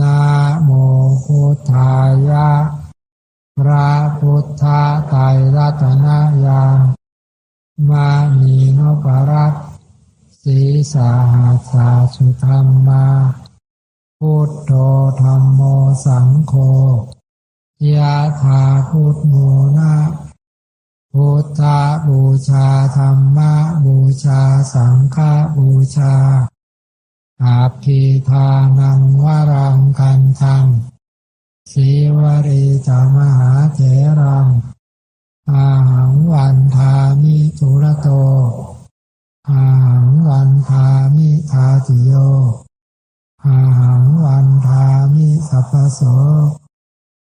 นะโมพุทธายะพระพุทธไตรรัตนญามานีนปรัตน์สีสาหัสสาสุธรรมาพุทโธธรรมโมสังโฆยะถาพุทโมนะพุทธบูชาธรรมบูชาสังฆบูชา อาภิทานังวรังกันทังสีวรีจามหาเถรัง อาหังวันทามิจุระโต อาหังวันทามิทาติโย อาหังวันทามิสัพพโส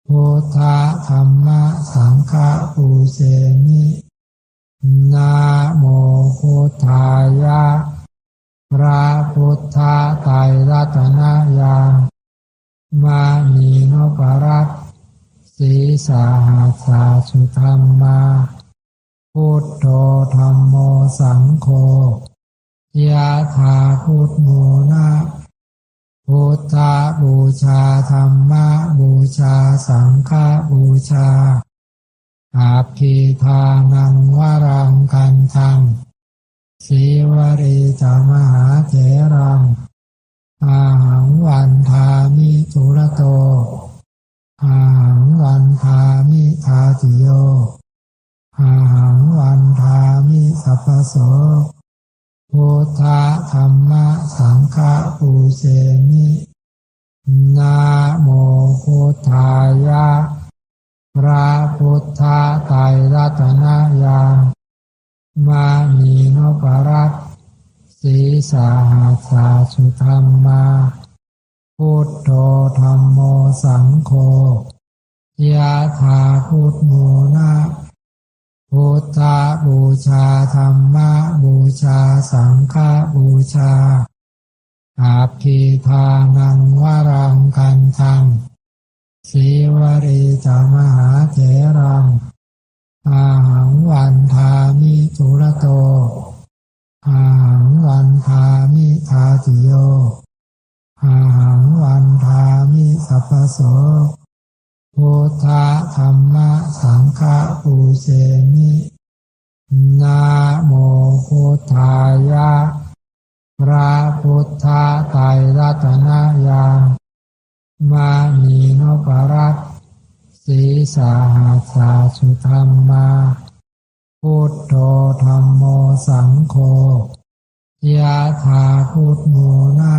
พุทธธรรมะสังฆปูเสมินาโมพุทธายะพระพุทธไตรรัตนญาณ มานีนปรัตน์ สาหัสาสุธรรมาพุทโธธรรมโมสังโฆยะถาพุทโมนะพุทธบูชาธรรมะบูชาสังฆบูชาอาภิทานังวรังกันทังสีวรีจามหาเถรังอาหังวันทามิจุรโต อาหังวันทามิทาติโยอาหังวันทามิสัพพโสพุทธธรรมะสังฆปูเสมินาโมพุทธายะพระพุทธไตรรัตนญาณมานีนปรัตสีสาหัสสาสุธรรมา พุทโธธรรมโมสังโฆยะถาพุทโมนะพุทธบูชาธรรมะบูชาสังฆบูชาอาภิทานังวรังกันทังสีวรีจามหาเถรัง ธรรมะสังฆปูเสมินาโมพุทธายะ พระพุทธไตรรัตนาญาณมานีนปรัตสีสาหัสาสุธรรมา พุทโธธรรมโมสังโฆยะถาพุทโมนะ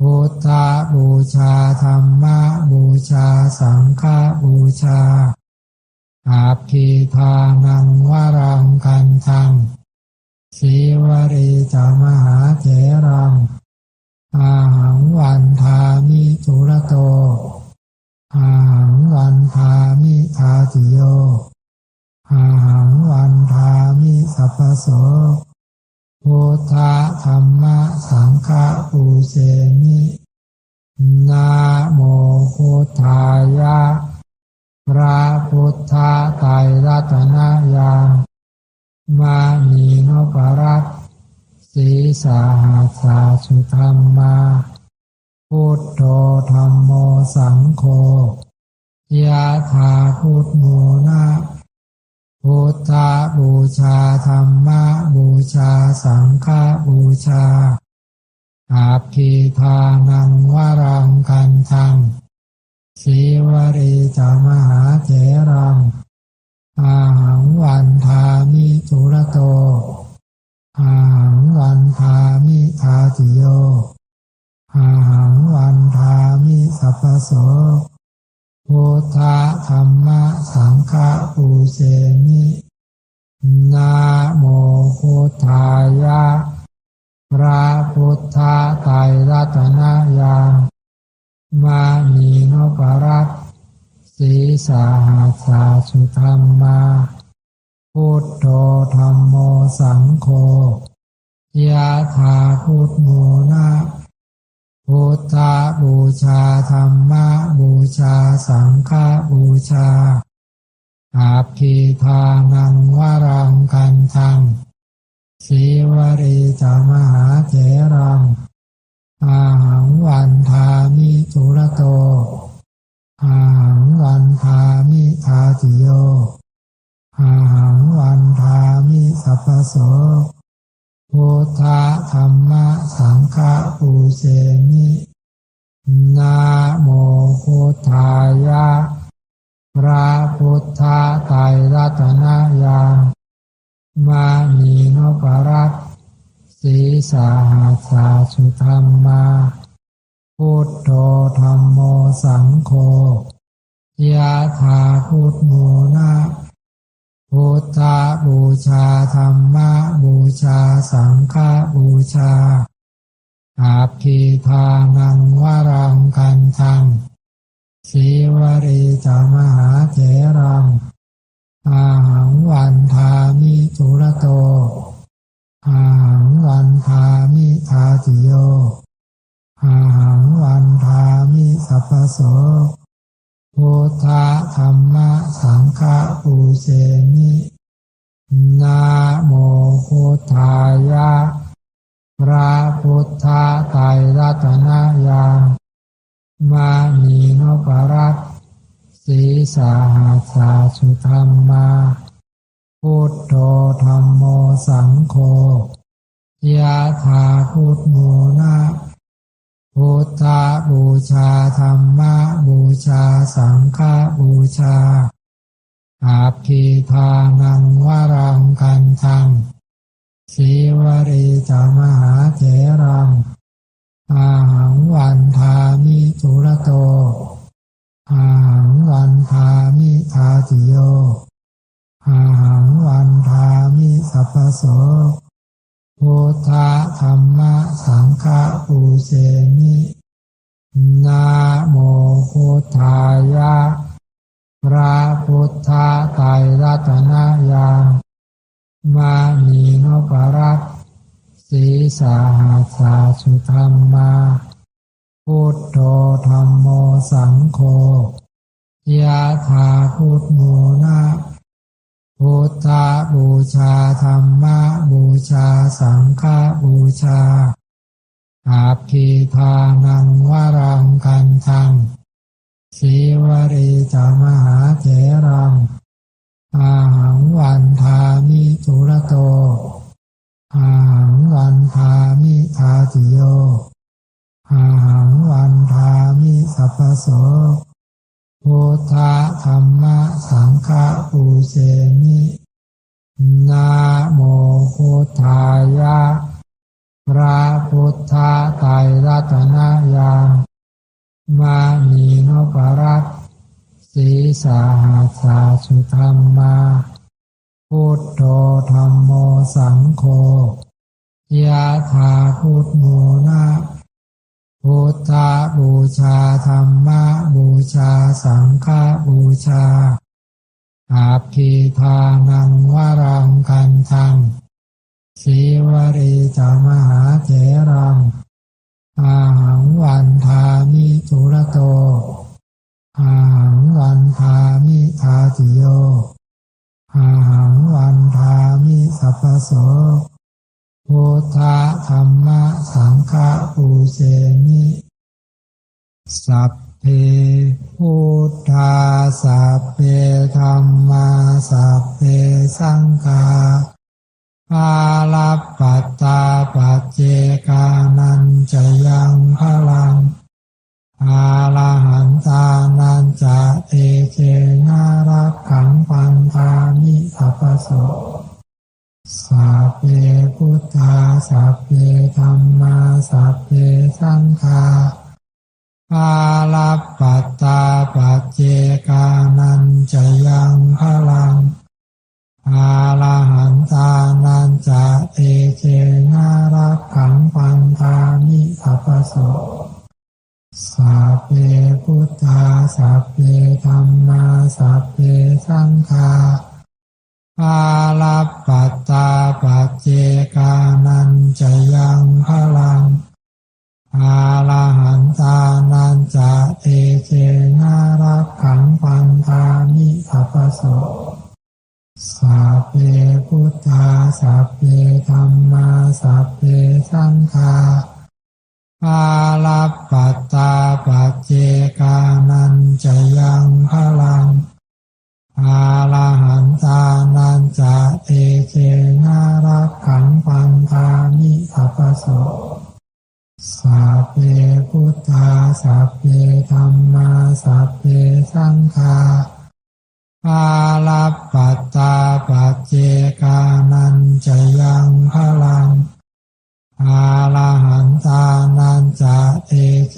พุทธบูชาธรรมบูชาสังฆบูชาอาภิทานังวรังกันทังสีวรีจามหาเถรัง อาหังวันทามิจุระโต อาหังวันทามิทาติโย อาหังวันทามิสัพพโส พุทธธรรมสังฆปูเสมินาโมพุทธายะพระพุทธไตรรัตนญาณมานีนปรัตสีสาหัสาสุธรรมาพุทโธธรรมโมสังโฆยะถาพุทโมนะ พุทธบูชาธรรมบูชาสังฆบูชาอาภิทานังวรังกันทังสีวรีจามหาเถรัง อาหังวันทามิจุระโต อาหังวันทามิทาติโย อาหังวันทามิสัพพโส พุทธธรรมสังฆปูเสมินาโมพุทธายะพระพุทธไตรรัตนญามานีนปรัตสีสาหัสาสุธรรมาพุทโธธรรมโมสังโฆยะถาพุทโมนะ พุทธบูชาธรรมบูชาสังฆบูชาอาภิทานังวรังกันทังสีวรีจามหาเถรัง อาหังวันทามิจุรโต อาหังวันทามิทาติโย อาหังวันทามิสัพพโส พุทธธรรมสังฆปูเสมินะโมพุทธายะพระพุทธไตรรัตนญาณมานีนปรัตสีสาหัสาสุธรรมาพุทโธธรรมโมสังโฆยะถาพุทโมนะ พุทธบูชาธรรมบูชาสังฆบูชาอาภิทานังวรังกันทังสีวรีจามหาเถรังอาห ทธธรรมสังฆปูเสมินะโมพุทธายะพระพุทธไตรรัตนญาณมานีนปรัตน์สีสาหัสาสุธรรมาพุทโธธรรมโมสังโฆยะถาพุทโมนะ พุทธบูชาธรรมบูชาสังฆบูชาอาภิทานังวรังกันทังสีวรีจามหาเถรัง อาหังวันทามิจุรโต อาหังวันทามิทาติโย อาหังวันทามิสัพพโส พุทธธรรมสังฆปูเสมินะโมพุทธายะ พระพุทธไตรรัตนญาณมานีนปรัตสีสาหัสสาสุธรรมา พุทโธธรรมโมสังโฆยะถาพุทโมนะ พุทธบูชาธรรมบูชาสังฆบูชาอาภิทานังวรังกันทังสีวรีจามหาเถรัง อาหังวันทามิจุระโต อาหังวันทามิทาติโย อาหังวันทามิสัพพโส พุทธธรรมสังฆปูเสมินะโมพุทธายะพระพุทธไตรรัตนญาณมานีนปรัตสีสาหัสาสุธรรมาพุทโธธรรมโมสังโฆยะถาพุทโมนะ พุทธบูชาธรรมบูชาสังฆบูชาอาภิทานังวรังกันทังสีวรีจามหาเถรัง อาหังวันทามิจุระโต อาหังวันทามิทาติโย อาหังวันทามิสัพพโส พุทธธรรมสังฆปูเสนิสัพเพพุทธาสัพเพธรรมาสัพเพสังฆาภาลปัตตาปัจเจกานันจะยังพลัง สัพเพธรรมาสัพเพสังฆา พลังอาลาหันตานันจะเอเจ